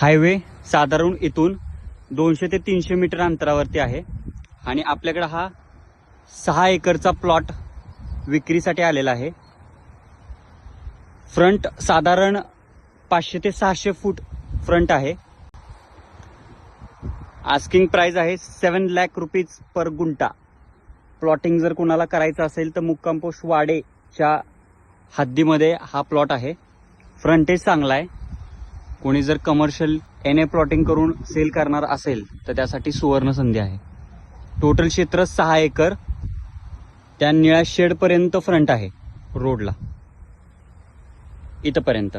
Highway साधारण इथून दोनशे ते तीनशे मीटर अंतरावरती आहे. आणि आपल्याकडं हा सहा एकरचा प्लॉट विक्रीसाठी आलेला आहे. फ्रंट साधारण पाचशे ते सहाशे फूट फ्रंट आहे. आस्किंग प्राइस आहे seven lakh rupees per guntha plotting जर कोणाला करायचं असेल तर मुक्काम पोस्ट वाडेच्या हद्दीमध्ये हा प्लॉट आहे. फ्रंटेज चांगला आहे. कोणी जर कमर्शियल एन ए प्लॉटिंग करून सेल करणार असेल तर त्यासाठी सुवर्ण संधी आहे. टोटल क्षेत्र सहा एकर. त्या निळ्या शेडपर्यंत फ्रंट आहे रोडला इथंपर्यंत.